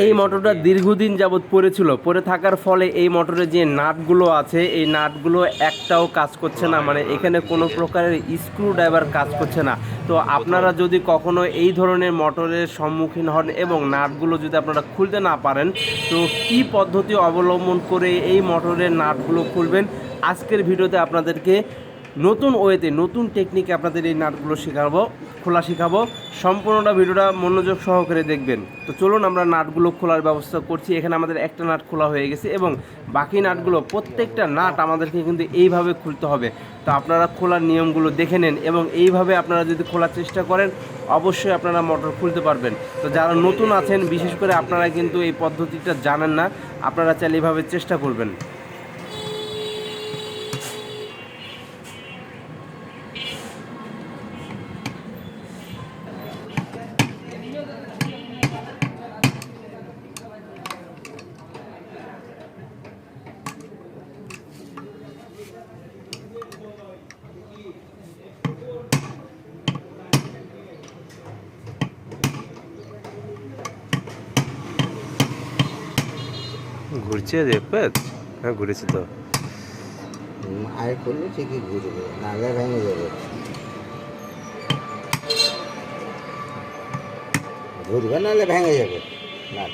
এই মোটরটা দীর্ঘদিন যাবৎ পড়েছিল পড়ে থাকার ফলে এই মোটরের যে নাটগুলো আছে, এই নাটগুলো একটাও কাজ করছে না। মানে এখানে কোনো প্রকারের স্ক্রু ড্রাইভার কাজ করছে না। তো আপনারা যদি কখনো এই ধরনের মোটরের সম্মুখীন হন এবং নাটগুলো যদি আপনারা খুলতে না পারেন, তো কি পদ্ধতি অবলম্বন করে এই মোটরের নাটগুলো খুলবেন? আজকের ভিডিওতে আপনাদেরকে নতুন ওয়েতে নতুন টেকনিকে আপনাদের এই নাটগুলো শেখাবো। খোলা শেখাবো। সম্পূর্ণটা ভিডিওটা মনোযোগ সহকারে দেখবেন। তো চলুন আমরা নাটগুলো খোলার ব্যবস্থা করছি। এখানে আমাদের একটা নাট খোলা হয়ে গেছে এবং বাকি নাটগুলো, প্রত্যেকটা নাট আমাদেরকে কিন্তু এইভাবে খুলতে হবে। তো আপনারা খোলার নিয়মগুলো দেখে নেন এবং এইভাবে আপনারা যদি খোলার চেষ্টা করেন, অবশ্যই আপনারা মোটর খুলতে পারবেন। তো যারা নতুন আছেন, বিশেষ করে আপনারা কিন্তু এই পদ্ধতিটা জানেন না, আপনারা চাইলে এইভাবে চেষ্টা করবেন। ঘুরছে দেখবে হ্যাঁ ঘুরেছে তো। আয় করলে ঠিকই ঘুরবে নাহলে ভেঙে যাবে। ঘুরবে নাহলে ভেঙে যাবে। না।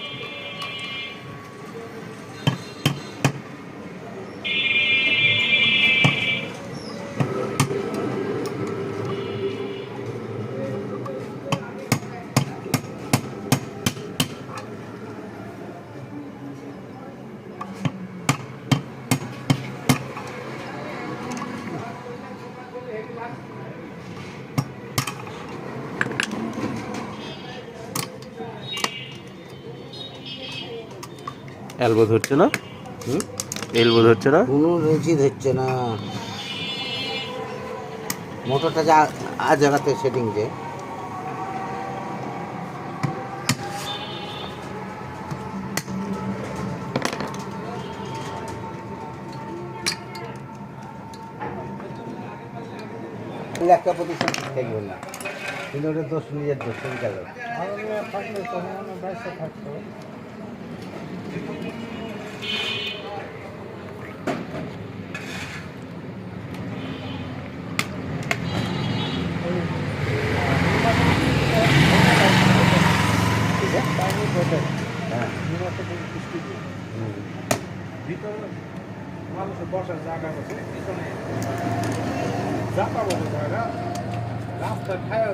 এলবো ধরছে না? হুম? এলবো ধরছে না? কোনো রুচি ধরছে না। মোটরটা যা আ জায়গাতে সেটিং যে। একটা প্রতিষ্ঠান ঠিক থাকবে না। কিন্তু ওটা দোষ নিজের দোষ গেল হ্যাঁ হুম। মানুষের বসার জায়গা আছে পিছনে যাতাবো জায়গা রাস্তা খায়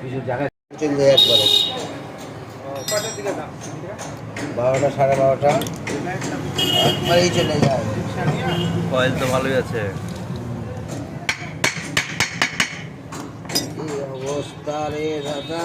কিছু জায়গায় চলে একবারে বারোটা সাড়ে বারোটা। একবারেই চলে যায়। কয়েল তো ভালোই আছে। অবস্থা রে দাদা?